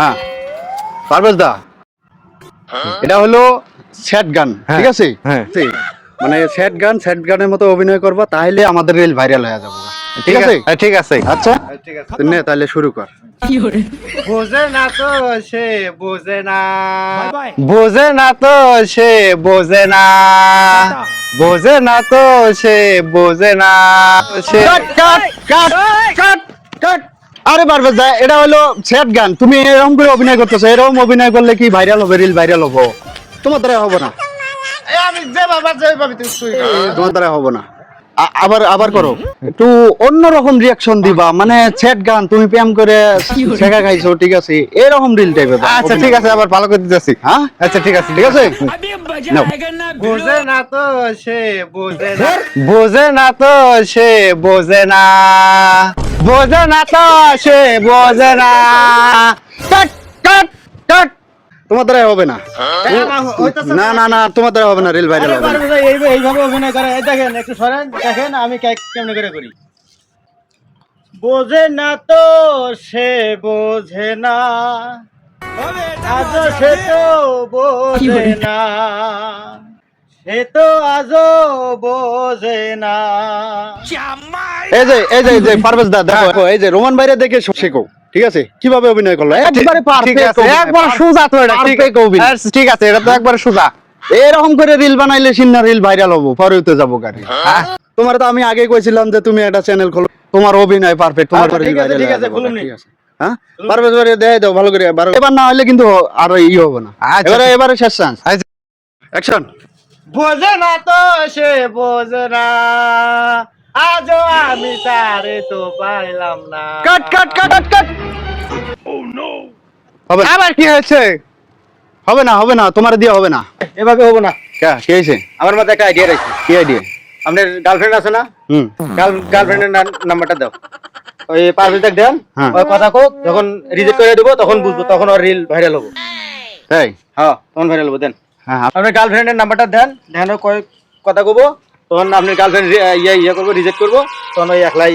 হ্যাঁ। পারভেজ দা এটা হলো স্যাট গান ঠিক আছে? হ্যাঁ। মানে স্যাট গান স্যাট গানের মতো অভিনয় করবা তাহলে আমাদের রিল ভাইরাল হয়ে যাবে। ঠিক আছে? হ্যাঁ, ঠিক আছে। আচ্ছা। নে তাহলে শুরু কর। বোঝে না তো সে বোঝে না। বোঝে না তো সে বোঝে না। বোঝে না তো সে বোঝে না সে। কাট কাট কাট কাট। কাট। আরে পারবে যা এটা হলো সেট গান। তুমি এরকম করে অভিনয় করতেছো এরকম অভিনয় করলে কি ভাইরাল হবে রিল ভাইরাল হব? তোমার দ্বারা হবে না। আমি তোমার দ্বারা হবে না। আবার আবার করো। একটু অন্যরকম রিয়াকশন দিবা মানে ছেট গান তুমি প্রেম করে শেখা খাইছো ঠিক আছে? এরকম রিল টাইপের আচ্ছা ঠিক আছে আবার ভালো করে দিতেছি। হ্যাঁ? আচ্ছা ঠিক আছে ঠিক আছে। বোঝে না তো সে বোঝে বোঝে না তো সে বোঝে না। বোঝে না তো সে বোঝে না। কাট হবে হ্যাঁ, না। না না। না হবে না রিল ভাইরাল বোঝে না তো সে বোঝে না আজ সে তো বোঝে না। সে তো আজও বোঝে না। এই যে এই যে এই যে পারভেজ দা দেখো এই যে রোমান ভাইরে দেখে শেখো ঠিক আছে? কীভাবে অভিনয় করল? একবারে পারফেক্ট একবার সোজা তো এটা ঠিক Perfect অভিনয়। হ্যাঁ, ঠিক আছে এটা তো একবার সোজা। এরকম করে রিল বানাইলে সিন্না রিল ভাইরাল হব পরে হইতে যাব গাড়ি। তোমার তো আমি আগে কইছিলাম যে তুমি একটা চ্যানেল খোলো তোমার অভিনয় পারফেক্ট তোমার আচ্ছা, ঠিক আছে, ঠিক হয়ে আছে, খুলুন হ্যাঁ? পারবে এবারে দেয় দাও ভালো করে এবার এবার না হলে কিন্তু আর ই হবে না। আচ্ছা, এবারে এবারে শেষ চান্স আচ্ছা। অ্যাকশন বোঝে না তো সে বোঝে না। আজও আমি তারে তো পাইলাম না। কাট কাট কাট কাট কাট হবে। আবার কি হয়েছে? হবে না হবে না তোমার দিয়ে হবে না। এভাবে হব না। কে কে হয়েছে? আমার মাথায় একটা আইডিয়া রাখছি কি আইডিয়া আপনার গার্লফ্রেন্ড আছে না? হুম। গার্লফ্রেন্ডের নাম্বারটা দাও। ওই পারভেজ দেখ দেন। হ্যাঁ। ওই কথা কো যখন রিজেক্ট করে দেবো তখন বুঝব তখন ওর রিল ভাইরাল হব। তাই হ্যাঁ তখন ভাইরাল হব দেন। হ্যাঁ আপনার গার্লফ্রেন্ডের নাম্বারটা দেন। দেন ওই কথা কবো। তখন আপনার গার্লফ্রেন্ড ইয়ে ইয়ে করব রিজেক্ট করব তখন ওই একলাই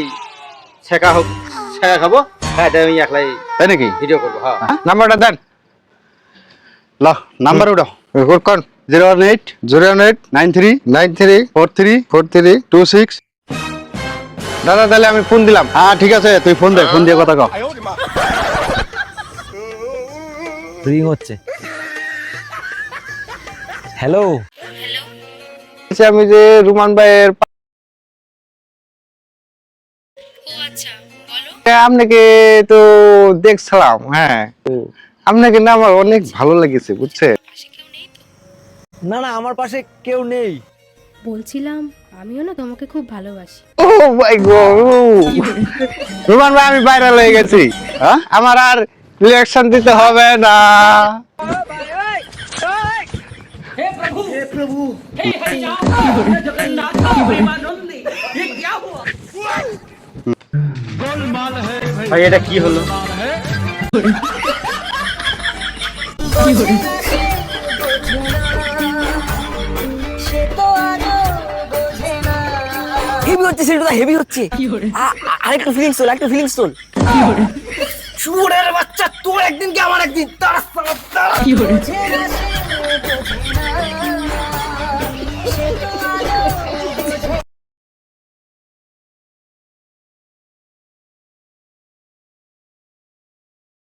শেখা হোক শেখা খাব হ্যাঁ ওই একলাই তাই নাকি? ভিডিও করব হ্যাঁ। নাম্বারটা দেন। ল নাম্বার উঠাও। রেকর্ড কর। Zero one eight zero eight nine three nine three four three four three two six. দাদা তাহলে আমি ফোন দিলাম। হ্যাঁ ঠিক আছে তুই ফোন দে ফোন দিয়ে কথা কও রিং হচ্ছে। হ্যালো আমি যে রুমান ভাইয়ের আচ্ছা বলো। আপনাকে তো দেখছিলাম হ্যাঁ। আপনাকে না আমার অনেক ভালো লেগেছে বুঝছে? পাশে কেউ নেই তো? না না আমার পাশে কেউ নেই। বলছিলাম আমিও না তোমাকে খুব ভালোবাসি। ও মাই গড রুমান ভাই আমি ভাইরাল হয়ে গেছি। হ্যাঁ? আমার আর রিয়াকশন দিতে হবে না। हुआ ভাই এটা কি হলো? হেভি হচ্ছে সেটা হেভি হচ্ছে। আরেকটু ফিলিংস তোল একটা ফিলিংস তোল চুরের বাচ্চা তোর একদিন কি আমার একদিন? তারা